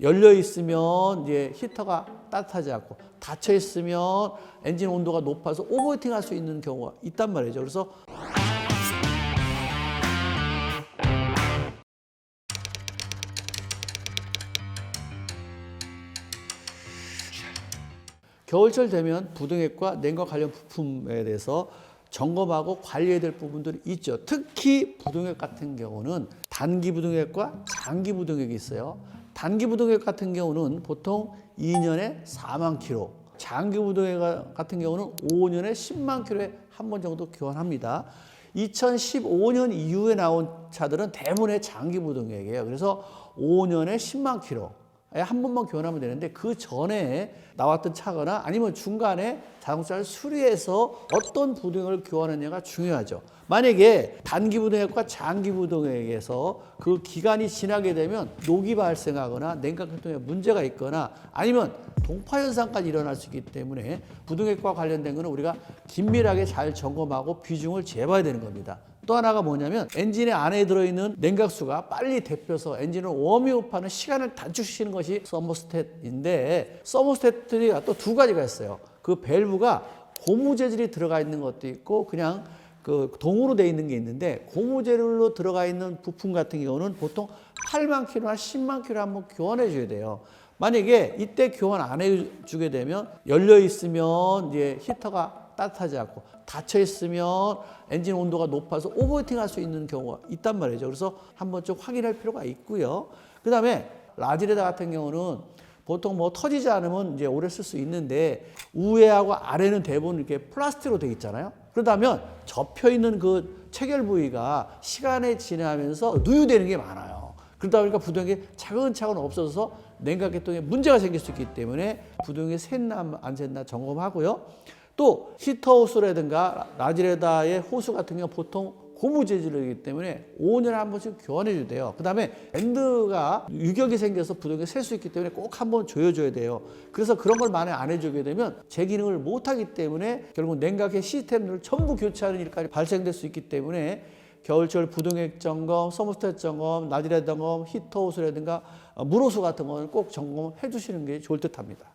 열려 있으면 이제 히터가 따뜻하지 않고 닫혀 있으면 엔진 온도가 높아서 오버히팅 할 수 있는 경우가 있단 말이죠. 그래서 겨울철 되면 부등액과 냉과 관련 부품에 대해서 점검하고 관리해야 될 부분들이 있죠. 특히 부등액 같은 경우는 단기 부등액과 장기 부등액이 있어요. 단기 부등액 같은 경우는 보통 2년에 4만 킬로, 장기 부등액 같은 경우는 5년에 10만 킬로에 한 번 정도 교환합니다. 2015년 이후에 나온 차들은 대부분의 장기 부등액이에요. 그래서 5년에 10만 킬로. 한 번만 교환하면 되는데 그 전에 나왔던 차거나 아니면 중간에 자동차를 수리해서 어떤 부등을 교환하느냐가 중요하죠. 만약에 단기 부등액과 장기 부등액에서 그 기간이 지나게 되면 녹이 발생하거나 냉각 활동에 문제가 있거나 아니면 동파 현상까지 일어날 수 있기 때문에 부등액과 관련된 거는 우리가 긴밀하게 잘 점검하고 비중을 재봐야 되는 겁니다. 또 하나가 뭐냐면 엔진의 안에 들어있는 냉각수가 빨리 데펴서 엔진을 워밍업하는 시간을 단축시키는 것이 서머스탯인데 서머스탯들이 또 두 가지가 있어요. 그 밸브가 고무 재질이 들어가 있는 것도 있고 그냥 그 동으로 돼 있는 게 있는데 고무 재질로 들어가 있는 부품 같은 경우는 보통 8만 킬로나 10만 킬로 한번 교환해 줘야 돼요. 만약에 이때 교환 안 해주게 되면 열려 있으면 이제 히터가 따뜻하지 않고 닫혀 있으면 엔진 온도가 높아서 오버히팅 할 수 있는 경우가 있단 말이죠. 그래서 한번 좀 확인할 필요가 있고요. 그 다음에 라지레다 같은 경우는 보통 뭐 터지지 않으면 이제 오래 쓸 수 있는데 우회하고 아래는 대부분 이렇게 플라스틱으로 되어 있잖아요. 그러다면 접혀 있는 그 체결 부위가 시간이 지나면서 누유되는 게 많아요. 그러다 보니까 부등이 차근차근 없어져서 냉각 계통에 문제가 생길 수 있기 때문에 부등이 샜나 안 샜나 점검하고요. 또 히터 호스라든가 라지레다의 호스 같은 경우 보통 고무 재질이기 때문에 5년에 한 번씩 교환해 돼요. 그 다음에 밴드가 유격이 생겨서 부등이 셀수 있기 때문에 꼭 한 번 조여줘야 돼요. 그래서 그런 걸 만약 안 해주게 되면 제 기능을 못하기 때문에 결국 냉각의 시스템을 전부 교체하는 일까지 발생될 수 있기 때문에 겨울철 부등액 점검, 서머스탯 점검, 나디레 점검, 히터 호스라든가 물호수 같은 거는 꼭 점검해 주시는 게 좋을 듯 합니다.